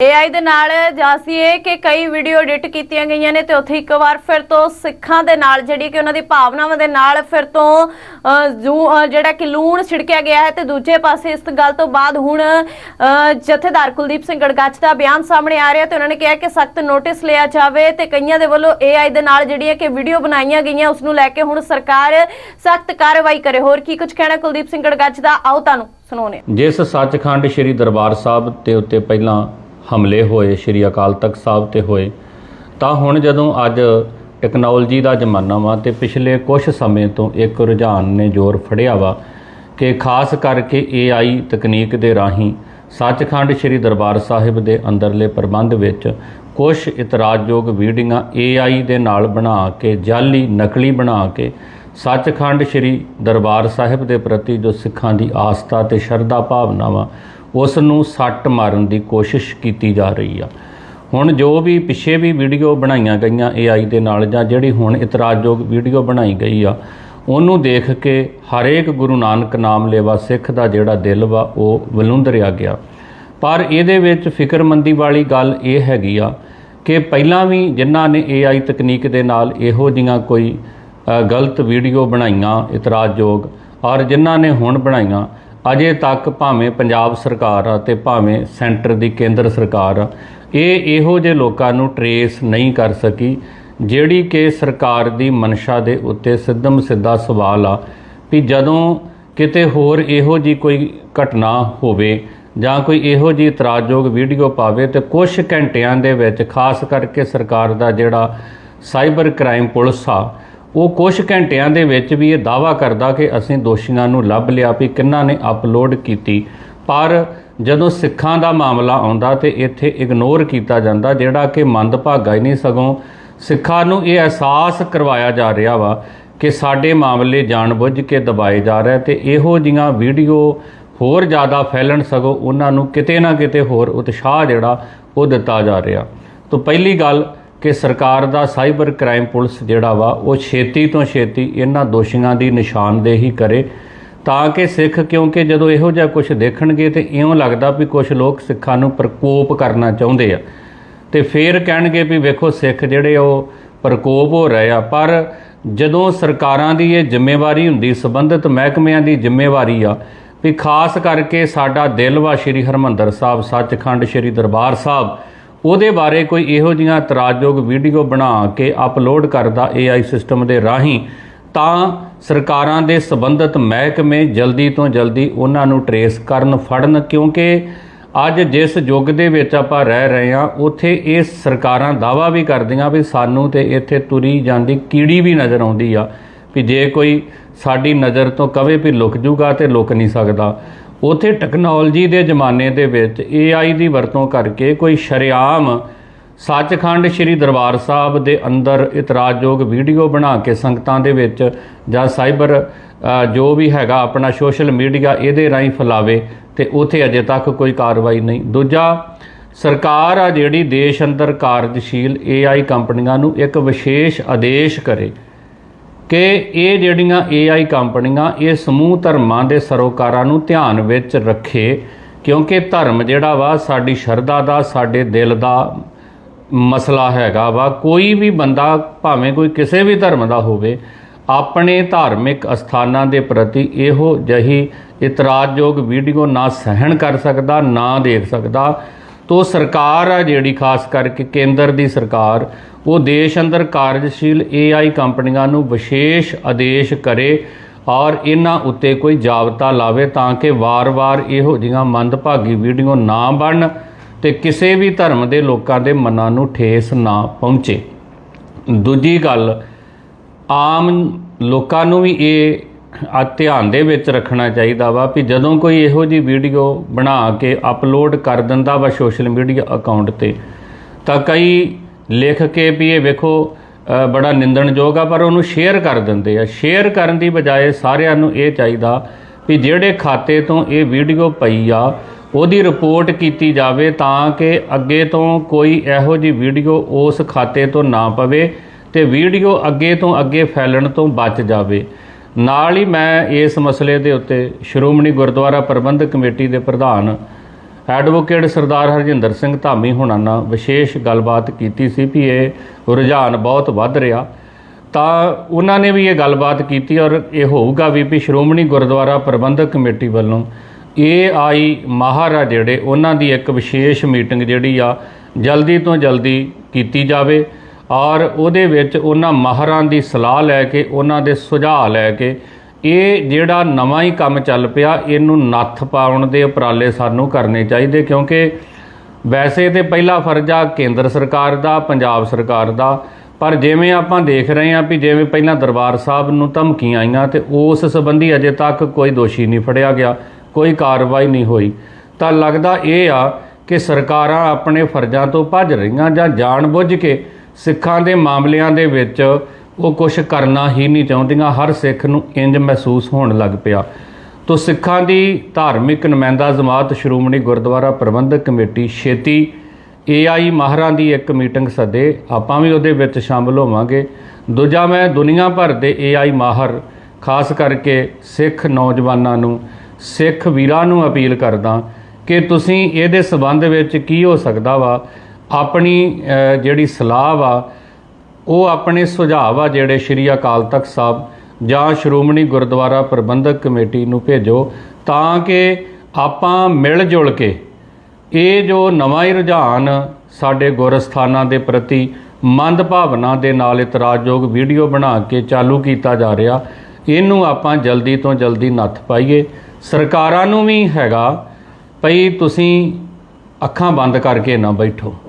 AI ਦੇ ਨਾਲ ਜਾਸੀਏ ਕਿ ਕਈ ਵੀਡੀਓ ਐਡਿਟ ਕੀਤੀਆਂ ਗਈਆਂ ਨੇ ਤੇ ਉੱਥੇ ਇੱਕ ਵਾਰ ਫਿਰ ਤੋਂ ਸਿੱਖਾਂ ਦੇ ਨਾਲ ਜਿਹੜੀ ਕਿ ਉਹਨਾਂ ਦੀ ਭਾਵਨਾਵਾਂ ਦੇ ਨਾਲ ਫਿਰ ਤੋਂ ਜਿਹੜਾ ਕਿ ਲੂਣ ਛਿੜਕਿਆ ਗਿਆ ਹੈ ਤੇ ਦੂਜੇ ਪਾਸੇ ਇਸ ਗੱਲ ਤੋਂ ਬਾਅਦ ਹੁਣ ਜਥੇਦਾਰ ਕੁਲਦੀਪ ਸਿੰਘ ਗੜਗੱਚ ਦਾ ਬਿਆਨ ਸਾਹਮਣੇ ਆ ਰਿਹਾ ਤੇ ਉਹਨਾਂ ਨੇ ਕਿਹਾ ਕਿ ਸਖਤ ਨੋਟਿਸ ਲਿਆ ਜਾਵੇ ਤੇ ਕਈਆਂ ਦੇ ਵੱਲੋਂ AI ਦੇ ਨਾਲ ਜਿਹੜੀ ਕਿ ਵੀਡੀਓ ਬਣਾਈਆਂ ਗਈਆਂ ਉਸ ਨੂੰ ਲੈ ਕੇ ਹੁਣ ਸਰਕਾਰ ਸਖਤ ਕਾਰਵਾਈ ਕਰੇ। ਹੋਰ ਕੀ ਕੁਝ ਕਹਿਣਾ ਕੁਲਦੀਪ ਸਿੰਘ ਗੜਗੱਚ ਦਾ? ਆਓ ਤੁਹਾਨੂੰ ਸੁਣਾਉਣੇ ਜਿਸ ਸੱਚਖੰਡ ਸ੍ਰੀ ਦਰਬਾਰ ਸਾਹਿਬ ਤੇ ਉੱਤੇ ਪਹਿਲਾਂ ਹਮਲੇ ਹੋਏ, ਸ੍ਰੀ ਅਕਾਲ ਤਖਤ ਸਾਹਿਬ ਤੇ ਹੋਏ। ਤਾਂ ਹੁਣ ਜਦੋਂ ਅੱਜ ਟੈਕਨੋਲੋਜੀ ਦਾ ਜ਼ਮਾਨਾ ਵਾ ਤੇ ਪਿਛਲੇ ਕੁਝ ਸਮੇਂ ਤੋਂ ਇੱਕ ਰੁਝਾਨ ਨੇ ਜ਼ੋਰ ਫੜਿਆ ਵਾ ਕਿ ਖਾਸ ਕਰਕੇ AI ਤਕਨੀਕ ਦੇ ਰਾਹੀਂ ਸੱਚਖੰਡ ਸ੍ਰੀ ਦਰਬਾਰ ਸਾਹਿਬ ਦੇ ਅੰਦਰਲੇ ਪ੍ਰਬੰਧ ਵਿੱਚ ਕੁਝ ਇਤਰਾਜ਼ਯੋਗ ਵੀਡੀਓਆਂ AI ਦੇ ਨਾਲ ਬਣਾ ਕੇ ਜਾਲੀ ਨਕਲੀ ਬਣਾ ਕੇ ਸੱਚਖੰਡ ਸ੍ਰੀ ਦਰਬਾਰ ਸਾਹਿਬ ਦੇ ਪ੍ਰਤੀ ਜੋ ਸਿੱਖਾਂ ਦੀ ਆਸਥਾ ਤੇ ਸ਼ਰਧਾ ਭਾਵਨਾ ਵਾ ਉਸ ਨੂੰ ਸੱਟ ਮਾਰਨ ਦੀ ਕੋਸ਼ਿਸ਼ ਕੀਤੀ ਜਾ ਰਹੀ ਆ। ਹੁਣ ਜੋ ਵੀ ਪਿੱਛੇ ਵੀ ਵੀਡੀਓ ਬਣਾਈਆਂ ਗਈਆਂ AI ਦੇ ਨਾਲ ਜਾਂ ਜਿਹੜੀ ਹੁਣ ਇਤਰਾਜ਼ਯੋਗ ਵੀਡੀਓ ਬਣਾਈ ਗਈ ਆ, ਉਹਨੂੰ ਦੇਖ ਕੇ ਹਰੇਕ ਗੁਰੂ ਨਾਨਕ ਨਾਮ ਲੇਵਾ ਸਿੱਖ ਦਾ ਜਿਹੜਾ ਦਿਲ ਵਾ, ਉਹ ਵਲੂੰਦਰਿਆ ਗਿਆ। ਪਰ ਇਹਦੇ ਵਿੱਚ ਫਿਕਰਮੰਦੀ ਵਾਲੀ ਗੱਲ ਇਹ ਹੈਗੀ ਆ ਕਿ ਪਹਿਲਾਂ ਵੀ ਜਿਨ੍ਹਾਂ ਨੇ AI ਤਕਨੀਕ ਦੇ ਨਾਲ ਇਹੋ ਜੀਆਂ ਕੋਈ ਗਲਤ ਵੀਡੀਓ ਬਣਾਈਆਂ, ਇਤਰਾਜ਼ਯੋਗ, ਔਰ ਜਿਨ੍ਹਾਂ ਨੇ ਹੁਣ ਬਣਾਈਆਂ ਅਜੇ ਤੱਕ ਭਾਵੇਂ ਪੰਜਾਬ ਸਰਕਾਰ ਆ ਤੇ ਭਾਵੇਂ ਸੈਂਟਰ ਦੀ ਕੇਂਦਰ ਸਰਕਾਰ ਆ ਇਹ ਇਹੋ ਜਿਹੇ ਲੋਕਾਂ ਨੂੰ ਟਰੇਸ ਨਹੀਂ ਕਰ ਸਕੀ, ਜਿਹੜੀ ਕਿ ਸਰਕਾਰ ਦੀ ਮਨਸ਼ਾ ਦੇ ਉੱਤੇ ਸਿੱਧਮ ਸਿੱਧਾ ਸਵਾਲ ਆ ਵੀ ਜਦੋਂ ਕਿਤੇ ਹੋਰ ਇਹੋ ਜੀ ਕੋਈ ਘਟਨਾ ਹੋਵੇ ਜਾਂ ਕੋਈ ਇਹੋ ਜੀ ਇਤਰਾਜ਼ਯੋਗ ਵੀਡੀਓ ਪਾਵੇ ਤੇ ਕੁਝ ਘੰਟਿਆਂ ਦੇ ਵਿੱਚ ਖਾਸ ਕਰਕੇ ਸਰਕਾਰ ਦਾ ਜਿਹੜਾ ਸਾਈਬਰ ਕ੍ਰਾਈਮ ਪੁਲਿਸ ਆ ਉਹ ਕੁਝ ਘੰਟਿਆਂ ਦੇ ਵਿੱਚ ਵੀ ਇਹ ਦਾਵਾ ਕਰਦਾ ਕਿ ਅਸੀਂ ਦੋਸ਼ੀਆਂ ਨੂੰ ਲੱਭ ਲਿਆ ਵੀ ਕਿੰਨਾਂ ਨੇ ਅਪਲੋਡ ਕੀਤੀ। ਪਰ ਜਦੋਂ ਸਿੱਖਾਂ ਦਾ ਮਾਮਲਾ ਆਉਂਦਾ ਤੇ ਇੱਥੇ ਇਗਨੋਰ ਕੀਤਾ ਜਾਂਦਾ, ਜਿਹੜਾ ਕਿ ਮੰਦਭਾਗਾ ਹੀ ਨਹੀਂ ਸਗੋਂ ਸਿੱਖਾਂ ਨੂੰ ਇਹ ਅਹਿਸਾਸ ਕਰਵਾਇਆ ਜਾ ਰਿਹਾ ਵਾ ਕਿ ਸਾਡੇ ਮਾਮਲੇ ਜਾਣਬੁੱਝ ਕੇ ਦਬਾਏ ਜਾ ਰਹੇ ਤੇ ਇਹੋ ਜੀਆਂ ਵੀਡੀਓ ਹੋਰ ਜ਼ਿਆਦਾ ਫੈਲਣ ਸਗੋਂ ਉਹਨਾਂ ਨੂੰ ਕਿਤੇ ਨਾ ਕਿਤੇ ਹੋਰ ਉਤਸ਼ਾਹ ਜਿਹੜਾ ਉਹ ਦਿੱਤਾ ਜਾ ਰਿਹਾ। ਤੋਂ ਪਹਿਲੀ ਗੱਲ ਕਿ ਸਰਕਾਰ ਦਾ ਸਾਈਬਰ ਕ੍ਰਾਈਮ ਪੁਲਿਸ ਜਿਹੜਾ ਵਾ, ਉਹ ਛੇਤੀ ਤੋਂ ਛੇਤੀ ਇਹਨਾਂ ਦੋਸ਼ੀਆਂ ਦੀ ਨਿਸ਼ਾਨਦੇਹੀ ਕਰੇ ਤਾਂ ਕਿ ਸਿੱਖ, ਕਿਉਂਕਿ ਜਦੋਂ ਇਹੋ ਜਿਹਾ ਕੁਝ ਦੇਖਣਗੇ ਤੇ ਇਉਂ ਲੱਗਦਾ ਵੀ ਕੁਝ ਲੋਕ ਸਿੱਖਾਂ ਨੂੰ ਪ੍ਰਕੋਪ ਕਰਨਾ ਚਾਹੁੰਦੇ ਆ। ਤੇ ਫੇਰ ਕਹਿਣਗੇ ਵੀ ਵੇਖੋ, ਸਿੱਖ ਜਿਹੜੇ ਉਹ ਪ੍ਰਕੋਪ ਹੋ ਰਹੇ ਆ। ਪਰ ਜਦੋਂ ਸਰਕਾਰਾਂ ਦੀ ਇਹ ਜ਼ਿੰਮੇਵਾਰੀ ਹੁੰਦੀ, ਸੰਬੰਧਿਤ ਮਹਿਕਮਿਆਂ ਦੀ ਜ਼ਿੰਮੇਵਾਰੀ ਆ, ਵੀ ਖਾਸ ਕਰਕੇ ਸਾਡਾ ਦਿਲ ਵਾ ਸ਼੍ਰੀ ਹਰਮੰਦਰ ਸਾਹਿਬ, ਸੱਚਖੰਡ ਸ਼੍ਰੀ ਦਰਬਾਰ ਸਾਹਿਬ ਉਹਦੇ ਬਾਰੇ ਕੋਈ ਇਹੋ ਜਿਹੀਆਂ ਇਤਰਾਜ਼ਯੋਗ ਵੀਡੀਓ ਬਣਾ ਕੇ ਅਪਲੋਡ ਕਰਦਾ AI ਸਿਸਟਮ ਦੇ ਰਾਹੀਂ, ਤਾਂ ਸਰਕਾਰਾਂ ਦੇ ਸੰਬੰਧਿਤ ਮਹਿਕਮੇ ਜਲਦੀ ਤੋਂ ਜਲਦੀ ਉਹਨਾਂ ਨੂੰ ਟਰੇਸ ਕਰਨ ਫੜਨ, ਕਿਉਂਕਿ ਅੱਜ ਜਿਸ ਯੁੱਗ ਦੇ ਵਿੱਚ ਆਪਾਂ ਰਹਿ ਰਹੇ ਹਾਂ, ਉੱਥੇ ਇਹ ਸਰਕਾਰਾਂ ਦਾਵਾ ਵੀ ਕਰਦੀਆਂ ਵੀ ਸਾਨੂੰ ਤੇ ਇੱਥੇ ਤੁਰੀ ਜਾਂਦੀ ਕੀੜੀ ਵੀ ਨਜ਼ਰ ਆਉਂਦੀ ਆ, ਵੀ ਜੇ ਕੋਈ ਸਾਡੀ ਨਜ਼ਰ ਤੋਂ ਕਵੇ ਵੀ ਲੁਕ ਜੂਗਾ ਤੇ ਲੁਕ ਨਹੀਂ ਸਕਦਾ। ਉਥੇ ਟੈਕਨੋਲੋਜੀ ਦੇ ਜ਼ਮਾਨੇ ਦੇ ਵਿੱਚ AI ਦੀ ਵਰਤੋਂ ਕਰਕੇ ਕੋਈ ਸ਼ਰੇਆਮ ਸੱਚਖੰਡ ਸ੍ਰੀ ਦਰਬਾਰ ਸਾਹਿਬ ਦੇ ਅੰਦਰ ਇਤਰਾਜ਼ਯੋਗ ਵੀਡੀਓ ਬਣਾ ਕੇ ਸੰਗਤਾਂ ਦੇ ਵਿੱਚ ਜਾਂ ਸਾਈਬਰ ਜੋ ਵੀ ਹੈਗਾ ਆਪਣਾ ਸੋਸ਼ਲ ਮੀਡੀਆ ਇਹਦੇ ਰਾਹੀਂ ਫੈਲਾਵੇ ਤੇ ਉਥੇ ਅਜੇ ਤੱਕ ਕੋਈ ਕਾਰਵਾਈ ਨਹੀਂ। ਦੂਜਾ, ਸਰਕਾਰ ਆ ਜਿਹੜੀ ਦੇਸ਼ ਅੰਦਰ ਕਾਰਜਸ਼ੀਲ AI ਕੰਪਨੀਆਂ ਨੂੰ ਇੱਕ ਵਿਸ਼ੇਸ਼ ਆਦੇਸ਼ ਕਰੇ। ਕਿ ਇਹ ਜਿਹੜੀਆਂ AI ਕੰਪਨੀਆਂ, ਇਹ ਸਮੂਹ ਧਰਮਾਂ ਦੇ ਸਰੋਕਾਰਾਂ ਨੂੰ ਧਿਆਨ ਵਿੱਚ ਰੱਖੇ, ਕਿਉਂਕਿ ਧਰਮ ਜਿਹੜਾ ਵਾ ਸਾਡੀ ਸ਼ਰਧਾ ਦਾ, ਸਾਡੇ ਦਿਲ ਦਾ ਮਸਲਾ ਹੈਗਾ ਵਾ। ਕੋਈ ਵੀ ਬੰਦਾ, ਭਾਵੇਂ ਕੋਈ ਕਿਸੇ ਵੀ ਧਰਮ ਦਾ ਹੋਵੇ, ਆਪਣੇ ਧਾਰਮਿਕ ਅਸਥਾਨਾਂ ਦੇ ਪ੍ਰਤੀ ਇਹੋ ਜਹੀ ਇਤਰਾਜ਼ਯੋਗ ਵੀਡੀਓ ਨਾ ਸਹਿਣ ਕਰ ਸਕਦਾ, ਨਾ ਦੇਖ ਸਕਦਾ। ਤੋ ਸਰਕਾਰ ਆ ਜਿਹੜੀ, ਖਾਸ ਕਰਕੇ ਕੇਂਦਰ ਦੀ ਸਰਕਾਰ, ਉਹ ਦੇਸ਼ ਅੰਦਰ ਕਾਰਜਸ਼ੀਲ AI ਕੰਪਨੀਆਂ ਨੂੰ ਵਿਸ਼ੇਸ਼ ਆਦੇਸ਼ ਕਰੇ ਔਰ ਇਹਨਾਂ ਉੱਤੇ ਕੋਈ ਜਾਬਤਾ ਲਾਵੇ ਤਾਂ ਕਿ ਵਾਰ-ਵਾਰ ਇਹੋ ਜਿਹੀਆਂ ਮੰਦਭਾਗੀ ਵੀਡੀਓ ਨਾ ਬਣਨ ਤੇ ਕਿਸੇ ਵੀ ਧਰਮ ਦੇ ਲੋਕਾਂ ਦੇ ਮਨਾਂ ਨੂੰ ਠੇਸ ਨਾ ਪਹੁੰਚੇ। ਦੂਜੀ ਗੱਲ, ਆਮ ਲੋਕਾਂ ਨੂੰ ਵੀ ਇਹ ਆ ਧਿਆਨ ਦੇ ਵਿੱਚ ਰੱਖਣਾ ਚਾਹੀਦਾ ਵਾ ਵੀ ਜਦੋਂ ਕੋਈ ਇਹੋ ਜੀ ਵੀਡੀਓ ਬਣਾ ਕੇ ਅਪਲੋਡ ਕਰ ਦਿੰਦਾ ਵਾ ਸੋਸ਼ਲ ਮੀਡੀਆ ਅਕਾਊਂਟ ਤੇ, ਤਾਂ ਕਈ ਲਿਖ ਕੇ ਵੀ ਇਹ ਵੇਖੋ ਬੜਾ ਨਿੰਦਣਯੋਗ ਆ, ਪਰ ਉਹਨੂੰ ਸ਼ੇਅਰ ਕਰ ਦਿੰਦੇ ਆ। ਸ਼ੇਅਰ ਕਰਨ ਦੀ ਬਜਾਏ ਸਾਰਿਆਂ ਨੂੰ ਇਹ ਚਾਹੀਦਾ ਵੀ ਜਿਹੜੇ ਖਾਤੇ ਤੋਂ ਇਹ ਵੀਡੀਓ ਪਈ ਆ, ਉਹਦੀ ਰਿਪੋਰਟ ਕੀਤੀ ਜਾਵੇ ਤਾਂ ਕਿ ਅੱਗੇ ਤੋਂ ਕੋਈ ਇਹੋ ਜੀ ਵੀਡੀਓ ਉਸ ਖਾਤੇ ਤੋਂ ਨਾ ਪਵੇ ਤੇ ਵੀਡੀਓ ਅੱਗੇ ਤੋਂ ਅੱਗੇ ਫੈਲਣ ਤੋਂ ਬਚ ਜਾਵੇ। ਨਾਲ ਹੀ ਮੈਂ ਇਸ ਮਸਲੇ ਦੇ ਉੱਤੇ ਸ਼੍ਰੋਮਣੀ ਗੁਰਦੁਆਰਾ ਪ੍ਰਬੰਧਕ ਕਮੇਟੀ ਦੇ ਪ੍ਰਧਾਨ ਐਡਵੋਕੇਟ ਸਰਦਾਰ ਹਰਜਿੰਦਰ ਸਿੰਘ ਧਾਮੀ ਹੁਣਾਂ ਨਾਲ ਵਿਸ਼ੇਸ਼ ਗੱਲਬਾਤ ਕੀਤੀ ਸੀ ਵੀ ਇਹ ਰੁਝਾਨ ਬਹੁਤ ਵੱਧ ਰਿਹਾ। ਤਾਂ ਉਹਨਾਂ ਨੇ ਵੀ ਇਹ ਗੱਲਬਾਤ ਕੀਤੀ ਔਰ ਇਹ ਹੋਊਗਾ ਵੀ ਵੀ ਸ਼੍ਰੋਮਣੀ ਗੁਰਦੁਆਰਾ ਪ੍ਰਬੰਧਕ ਕਮੇਟੀ ਵੱਲੋਂ ਏ ਆਈ ਮਾਹਰ ਆ ਜਿਹੜੇ ਉਹਨਾਂ ਦੀ ਇੱਕ ਵਿਸ਼ੇਸ਼ ਮੀਟਿੰਗ ਜਿਹੜੀ ਆ ਜਲਦੀ ਤੋਂ ਜਲਦੀ ਕੀਤੀ ਜਾਵੇ। ਔਰ ਉਹਦੇ ਵਿੱਚ ਉਹਨਾਂ ਮਾਹਰਾਂ ਦੀ ਸਲਾਹ ਲੈ ਕੇ, ਉਹਨਾਂ ਦੇ ਸੁਝਾਅ ਲੈ ਕੇ, ਇਹ ਜਿਹੜਾ ਨਵਾਂ ਹੀ ਕੰਮ ਚੱਲ ਪਿਆ, ਇਹਨੂੰ ਨੱਥ ਪਾਉਣ ਦੇ ਉਪਰਾਲੇ ਸਾਨੂੰ ਕਰਨੇ ਚਾਹੀਦੇ ਕਿਉਂਕਿ ਵੈਸੇ ਤੇ ਪਹਿਲਾ ਫਰਜ਼ ਆ ਕੇਂਦਰ ਸਰਕਾਰ ਦਾ, ਪੰਜਾਬ ਸਰਕਾਰ ਦਾ, ਪਰ ਜਿਵੇਂ ਆਪਾਂ ਦੇਖ ਰਹੇ ਹਾਂ ਵੀ ਜਿਵੇਂ ਪਹਿਲਾਂ ਦਰਬਾਰ ਸਾਹਿਬ ਨੂੰ ਧਮਕੀਆਂ ਆਈਆਂ ਤੇ ਉਸ ਸੰਬੰਧੀ ਅਜੇ ਤੱਕ ਕੋਈ ਦੋਸ਼ੀ ਨਹੀਂ ਫੜਿਆ ਗਿਆ, ਕੋਈ ਕਾਰਵਾਈ ਨਹੀਂ ਹੋਈ। ਤਾਂ ਲੱਗਦਾ ਇਹ ਆ ਕਿ ਸਰਕਾਰਾਂ ਆਪਣੇ ਫਰਜ਼ਾਂ ਤੋਂ ਭੱਜ ਰਹੀਆਂ ਜਾਂ ਜਾਣਬੁੱਝ ਕੇ ਸਿੱਖਾਂ ਦੇ ਮਾਮਲਿਆਂ ਦੇ ਵਿੱਚ ਉਹ ਕੁਝ ਕਰਨਾ ਹੀ ਨਹੀਂ ਚਾਹੁੰਦੀਆਂ, ਹਰ ਸਿੱਖ ਨੂੰ ਇੰਜ ਮਹਿਸੂਸ ਹੋਣ ਲੱਗ ਪਿਆ। ਤੋ ਸਿੱਖਾਂ ਦੀ ਧਾਰਮਿਕ ਨੁਮਾਇੰਦਾ ਜਮਾਤ ਸ਼੍ਰੋਮਣੀ ਗੁਰਦੁਆਰਾ ਪ੍ਰਬੰਧਕ ਕਮੇਟੀ ਛੇਤੀ ਏਆਈ ਮਾਹਰਾਂ ਦੀ ਇੱਕ ਮੀਟਿੰਗ ਸੱਦੇ। ਆਪਾਂ ਵੀ ਉਹਦੇ ਵਿੱਚ ਸ਼ਾਮਲ ਹੋਵਾਂਗੇ। ਦੂਜਾ, ਮੈਂ ਦੁਨੀਆ ਭਰ ਦੇ ਏਆਈ ਮਾਹਰ, ਖਾਸ ਕਰਕੇ ਸਿੱਖ ਨੌਜਵਾਨਾਂ ਨੂੰ, ਸਿੱਖ ਵੀਰਾਂ ਨੂੰ ਅਪੀਲ ਕਰਦਾ ਕਿ ਤੁਸੀਂ ਇਹਦੇ ਸਬੰਧ ਵਿੱਚ ਕੀ ਹੋ ਸਕਦਾ ਵਾ? ਆਪਣੀ ਜਿਹੜੀ ਸਲਾਹ ਵਾ ਉਹ ਆਪਣੇ ਸੁਝਾਅ ਆ ਜਿਹੜੇ ਸ਼੍ਰੀ ਅਕਾਲ ਤਖਤ ਸਾਹਿਬ ਜਾਂ ਸ਼੍ਰੋਮਣੀ ਗੁਰਦੁਆਰਾ ਪ੍ਰਬੰਧਕ ਕਮੇਟੀ ਨੂੰ ਭੇਜੋ ਤਾਂ ਕਿ ਆਪਾਂ ਮਿਲ ਜੁਲ ਕੇ ਇਹ ਜੋ ਨਵਾਂ ਹੀ ਰੁਝਾਨ ਸਾਡੇ ਗੁਰਸਥਾਨਾਂ ਦੇ ਪ੍ਰਤੀ ਮੰਦ ਭਾਵਨਾ ਦੇ ਨਾਲ ਇਤਰਾਜ਼ਯੋਗ ਵੀਡੀਓ ਬਣਾ ਕੇ ਚਾਲੂ ਕੀਤਾ ਜਾ ਰਿਹਾ, ਇਹਨੂੰ ਆਪਾਂ ਜਲਦੀ ਤੋਂ ਜਲਦੀ ਨੱਥ ਪਾਈਏ। ਸਰਕਾਰਾਂ ਨੂੰ ਵੀ ਹੈਗਾ, ਭਈ ਤੁਸੀਂ ਅੱਖਾਂ ਬੰਦ ਕਰਕੇ ਨਾ ਬੈਠੋ।